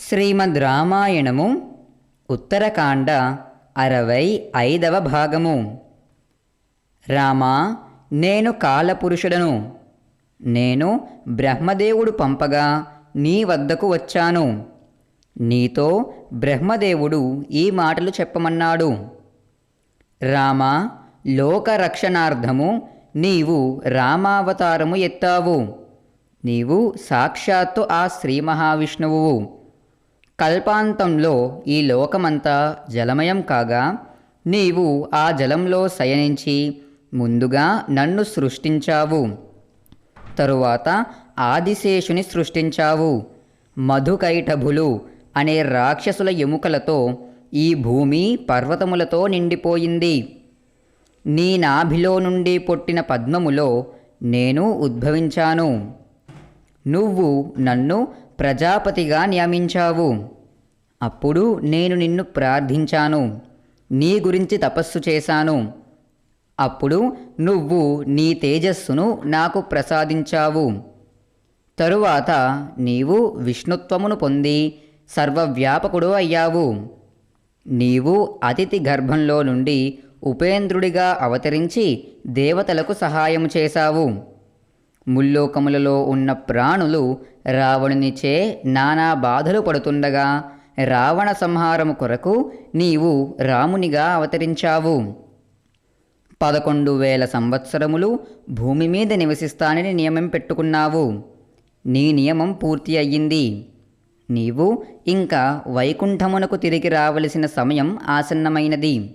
శ్రీమద్ రామాయణము ఉత్తరకాండ అరవై ఐదవ భాగము. రామా నేను కాలపురుషుడను. నేను బ్రహ్మదేవుడు పంపగా నీ వద్దకు వచ్చాను. నీతో బ్రహ్మదేవుడు ఈ మాటలు చెప్పమన్నాడు. రామా లోకరక్షణార్థము నీవు రామావతారము ఎత్తావు. నీవు సాక్షాత్తు ఆ శ్రీ మహావిష్ణువు. కల్పాంతంలో ఈ లోకమంతా జలమయం కాగా నీవు ఆ జలంలో శయనించి ముందుగా నన్ను సృష్టించావు. తరువాత ఆదిశేషుని సృష్టించావు. మధుకైటభులు అనే రాక్షసుల ఎముకలతో ఈ భూమి పర్వతములతో నిండిపోయింది. నీ నాభిలో నుండి పుట్టిన పద్మములో నేను ఉద్భవించాను. నువ్వు నన్ను ప్రజాపతిగా నియమించావు. అప్పుడు నేను నిన్ను ప్రార్థించాను. నీ గురించి తపస్సు చేశాను. అప్పుడు నువ్వు నీ తేజస్సును నాకు ప్రసాదించావు. తరువాత నీవు విష్ణుత్వమును పొంది సర్వవ్యాపకుడు అయ్యావు. నీవు అతిథి గర్భంలో నుండి ఉపేంద్రుడిగా అవతరించి దేవతలకు సహాయం చేశావు. ముల్లోకములలో ఉన్న ప్రాణులు రావణునిచే నానా బాధలు పడుతుండగా రావణ సంహారము కొరకు నీవు రామునిగా అవతరించావు. పదకొండు వేల సంవత్సరములు భూమి మీద నివసిస్తానని నియమం పెట్టుకున్నావు. నీ నియమం పూర్తి అయ్యింది. నీవు ఇంకా వైకుంఠమునకు తిరిగి రావలసిన సమయం ఆసన్నమైనది.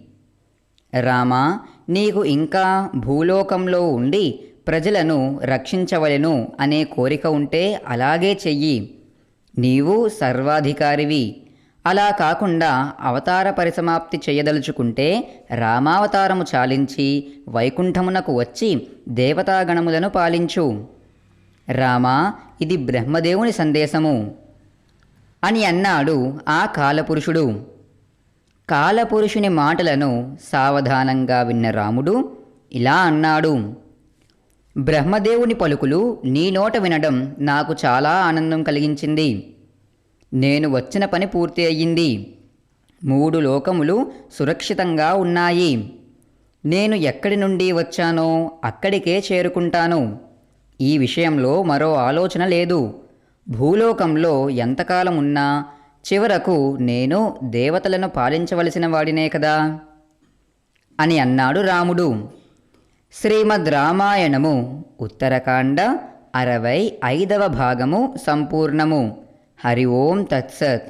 రామా నీకు ఇంకా భూలోకంలో ఉండి ప్రజలను రక్షించవలెను అనే కోరిక ఉంటే అలాగే చెయ్యి. నీవు సర్వాధికారివి. అలా కాకుండా అవతార పరిసమాప్తి చేయదలుచుకుంటే రామావతారము చాలించి వైకుంఠమునకు వచ్చి దేవతాగణములను పాలించు. రామా ఇది బ్రహ్మదేవుని సందేశము. అని అన్నాడు ఆ కాలపురుషుడు. కాలపురుషుని మాటలను సావధానంగా విన్న రాముడు ఇలా అన్నాడు. బ్రహ్మదేవుని పలుకులు నీ నోట వినడం నాకు చాలా ఆనందం కలిగించింది. నేను వచ్చిన పని పూర్తి అయ్యింది. మూడు లోకములు సురక్షితంగా ఉన్నాయి. నేను ఎక్కడి నుండి వచ్చానో అక్కడికే చేరుకుంటాను. ఈ విషయంలో మరో ఆలోచన లేదు. భూలోకంలో ఎంతకాలం ఉన్నా చివరకు నేను దేవతలను పాలించవలసిన వాడినే కదా? అని అన్నాడు రాముడు. శ్రీమద్ రామాయణము ఉత్తరకాండ అరవై ఐదవ భాగము సంపూర్ణము. हरि ओं तत्सत्